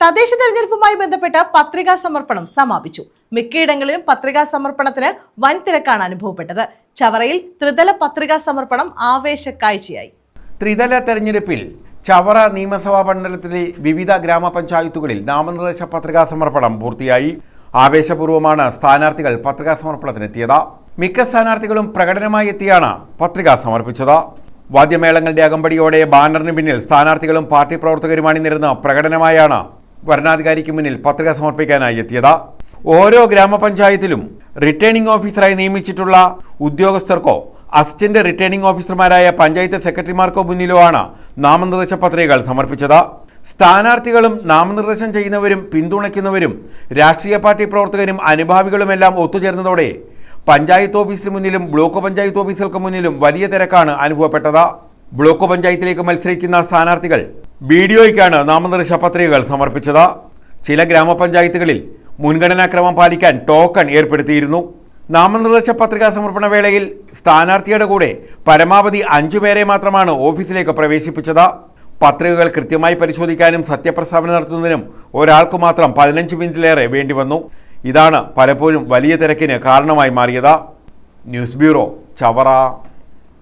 തദ്ദേശ തെരഞ്ഞെടുപ്പുമായി ബന്ധപ്പെട്ട പത്രികാ സമർപ്പണം സമാപിച്ചു. മിക്കയിടങ്ങളിലും പത്രികാ സമർപ്പണത്തിന് വൻ തിരക്കാണ് അനുഭവപ്പെട്ടത്. ചവറയിൽ ത്രിതല പത്രികാ സമർപ്പണം ആവേശ കാഴ്ചയായി ത്രിതല തെരഞ്ഞെടുപ്പിൽ ചവറ നിയമസഭാ മണ്ഡലത്തിലെ വിവിധ ഗ്രാമപഞ്ചായത്തുകളിൽ നാമനിർദ്ദേശ പത്രികാ സമർപ്പണം പൂർത്തിയായി. ആവേശപൂർവമാണ് സ്ഥാനാർത്ഥികൾ പത്രികാ സമർപ്പണത്തിനെത്തിയത്. മിക്ക സ്ഥാനാർത്ഥികളും പ്രകടനമായി എത്തിയാണ് പത്രിക സമർപ്പിച്ചത്. വാദ്യമേളങ്ങളുടെ അകമ്പടിയോടെ ബാനറിന് പിന്നിൽ സ്ഥാനാർത്ഥികളും പാർട്ടി പ്രവർത്തകരുമാണി നിരുന്ന പ്രകടനമായാണ് വരണാധികാരിക്ക് മുന്നിൽ പത്രിക സമർപ്പിക്കാനായി എത്തിയത്. ഓരോ ഗ്രാമപഞ്ചായത്തിലും റിട്ടേണിംഗ് ഓഫീസറായി നിയമിച്ചിട്ടുള്ള ഉദ്യോഗസ്ഥർക്കോ അസിസ്റ്റന്റ് റിട്ടേണിംഗ് ഓഫീസർമാരായ പഞ്ചായത്ത് സെക്രട്ടറിമാർക്കോ മുന്നിലോ ആണ് നാമനിർദ്ദേശ പത്രികകൾ സമർപ്പിച്ചത്. സ്ഥാനാർത്ഥികളും നാമനിർദ്ദേശം ചെയ്യുന്നവരും പിന്തുണയ്ക്കുന്നവരും രാഷ്ട്രീയ പാർട്ടി പ്രവർത്തകരും അനുഭാവികളുമെല്ലാം ഒത്തുചേർന്നതോടെ പഞ്ചായത്ത് ഓഫീസിന് മുന്നിലും ബ്ലോക്ക് പഞ്ചായത്ത് ഓഫീസുകൾക്ക് മുന്നിലും വലിയ തിരക്കാണ് അനുഭവപ്പെട്ടത്. ബ്ലോക്ക് പഞ്ചായത്തിലേക്ക് മത്സരിക്കുന്ന സ്ഥാനാർത്ഥികൾ ബിഡിഒയ്ക്കാണ് നാമനിർദ്ദേശ പത്രികകൾ സമർപ്പിച്ചത്. ചില ഗ്രാമപഞ്ചായത്തുകളിൽ മുൻഗണനാക്രമം പാലിക്കാൻ ടോക്കൺ ഏർപ്പെടുത്തിയിരുന്നു. നാമനിർദ്ദേശ പത്രിക സമർപ്പണ വേളയിൽ സ്ഥാനാർത്ഥിയുടെ കൂടെ പരമാവധി അഞ്ചു പേരെ മാത്രമാണ് ഓഫീസിലേക്ക് പ്രവേശിപ്പിച്ചത്. പത്രികകൾ കൃത്യമായി പരിശോധിക്കാനും സത്യപ്രസ്താവന നടത്തുന്നതിനും ഒരാൾക്ക് മാത്രം പതിനഞ്ച് മിനിറ്റിലേറെ വേണ്ടിവന്നു. ഇതാണ് പലപ്പോഴും വലിയ തിരക്കിന് കാരണമായി മാറിയത്. News bureau Chavara.